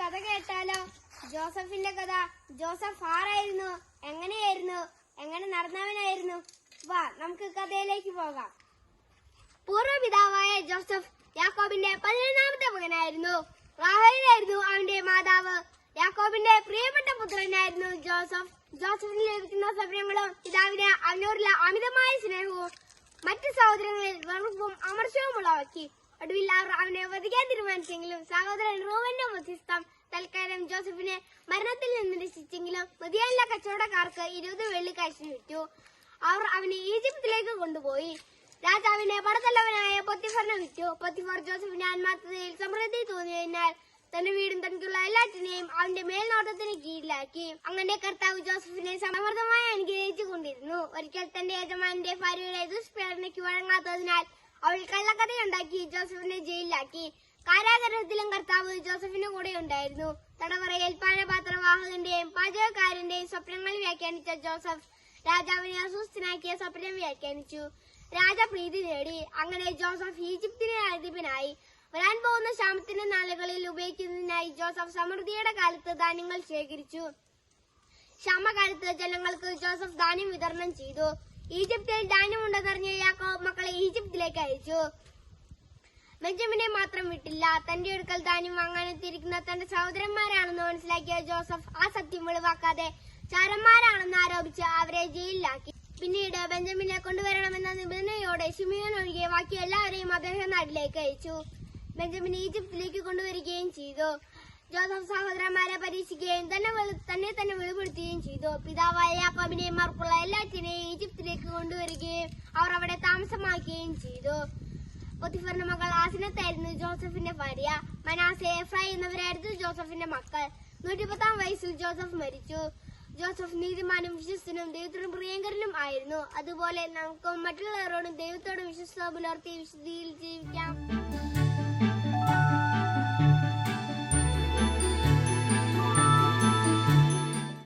കഥ കേട്ടാലോ? ജോസഫിന്റെ കഥ. ജോസഫ് ആരായിരുന്നു? എങ്ങനെയായിരുന്നു? എങ്ങനെ നടന്നവനായിരുന്നു? വാ നമുക്ക് കഥയിലേക്ക് പോകാം. പൂർവപിതാവായ ജോസഫ് യാക്കോബിന്റെ പതിനൊന്നാമത്തെ മകനായിരുന്നു. റാഹലിനായിരുന്നു അവന്റെ മാതാവ്. യാക്കോബിന്റെ പ്രിയപ്പെട്ട പുത്രനായിരുന്നു ജോസഫ്. ജോസഫിന് ലഭിക്കുന്ന സ്വപ്നങ്ങളും പിതാവിന് അവനോടുള്ള അമിതമായ സ്നേഹവും മറ്റു സഹോദരങ്ങളിൽ വെറുപ്പും ഉളവാക്കി ഒടുവിൽ അവർ അവനെ വധിക്കാൻ തീരുമാനിച്ചെങ്കിലും സഹോദരൻ റോവന്റെ മധ്യസ്ഥം തൽക്കാലം ജോസഫിനെ മരണത്തിൽ നിന്ന് രക്ഷിച്ചെങ്കിലും മതിയായ കച്ചവടക്കാർക്ക് ഇരുപത് വെള്ളി കാശിന് വിറ്റു. അവർ അവനെ ഈജിപ്തിലേക്ക് കൊണ്ടുപോയി. രാജാവിന്റെ പടത്തലവനായ പൊത്തിഫറിനെ വിറ്റു. പൊത്തിഫർ ജോസഫിന്റെ ആത്മാർത്ഥതയിൽ സമൃദ്ധി തോന്നിയതിനാൽ തന്റെ വീടും തനിക്കുള്ള എല്ലാറ്റിനെയും അവന്റെ മേൽനോട്ടത്തിന് കീഴിലാക്കി. അങ്ങനെ കർത്താവ് ജോസഫിനെ സമർദ്ദമായി അനുഗ്രഹിച്ചു കൊണ്ടിരുന്നു ഒരിക്കൽ തന്റെ യജമാനന്റെ ഭാര്യയുടെ ദുഷ്പ്രേരണയ്ക്ക് വഴങ്ങാത്തതിനാൽ അവൾ കള്ളക്കഥയുണ്ടാക്കി ജോസഫിനെ ജയിലിലാക്കി. കാരാഗ്രഹത്തിലും കർത്താവ് ജോസഫിന്റെ കൂടെ ഉണ്ടായിരുന്നു. തടവറയിൽ പാനപാത്രവാഹകന്റെയും പാചകക്കാരന്റെയും സ്വപ്നങ്ങൾ വ്യാഖ്യാനിച്ച ജോസഫ് രാജാവിനെ അസ്വസ്ഥനാക്കിയ സ്വപ്നം വ്യാഖ്യാനിച്ചു. രാജപ്രീതി നേടി. അങ്ങനെ ജോസഫ് ഈജിപ്തിലെ അധിപനായി. വരാൻ പോകുന്ന ക്ഷാമത്തിന്റെ നാളുകളിൽ ഉപയോഗിക്കുന്നതിനായി ജോസഫ് സമൃദ്ധിയുടെ കാലത്ത് ധാന്യങ്ങൾ ശേഖരിച്ചു. ക്ഷാമകാലത്ത് ജനങ്ങൾക്ക് ജോസഫ് ധാന്യം വിതരണം ചെയ്തു. ഈജിപ്തിൽ ധാന്യമുണ്ടെന്നറിഞ്ഞ യാക്കോബ് മക്കളെ ഈജിപ്തിലേക്ക് അയച്ചു. ബെഞ്ചമിനെ മാത്രം വിട്ടില്ല. തന്റെ അടുക്കൽ ധാന്യം വാങ്ങാനെത്തിയിരിക്കുന്ന തന്റെ സഹോദരന്മാരാണെന്ന് മനസ്സിലാക്കിയ ജോസഫ് ആ സത്യം വെളിവാക്കാതെ ചാരന്മാരാണെന്ന് ആരോപിച്ച് അവരെ ജയിലിലാക്കി. പിന്നീട് ബെഞ്ചമിനെ കൊണ്ടുവരണമെന്ന നിബന്ധനയോടെ ഷിമിയോൻ ഒഴികെ ബാക്കി എല്ലാവരെയും അദ്ദേഹം നാട്ടിലേക്ക് അയച്ചു. ബെഞ്ചമിൻ ഈജിപ്തിലേക്ക് കൊണ്ടുവരികയും ചെയ്തു. ജോസഫ് സഹോദരന്മാരെ പരീക്ഷിക്കുകയും തന്നെ തന്നെ തന്നെ വെളിപ്പെടുത്തുകയും ചെയ്തു. പിതാവായ യാക്കോബിനെയും കൊണ്ടുവരികയും അവർ അവിടെ താമസമാക്കുകയും ചെയ്തു. പൊത്തിഫറിന്റെ മകൾ ആസിനത്തായിരുന്നു ജോസഫിന്റെ ഭാര്യ. മനാസെ എഫ്രൈ എന്നിവരായിരുന്നു ജോസഫിന്റെ മക്കൾ. നൂറ്റിപ്പത്താം വയസ്സിൽ ജോസഫ് മരിച്ചു. ജോസഫ് നീതിമാനും വിശ്വസ്തനും ദൈവത്തിനും പ്രിയങ്കരനും ആയിരുന്നു. അതുപോലെ നമുക്ക് മറ്റുള്ളവരോടും ദൈവത്തോടും വിശ്വസ്ത പുലർത്തി വിശുദ്ധിയിൽ ജീവിക്കാം.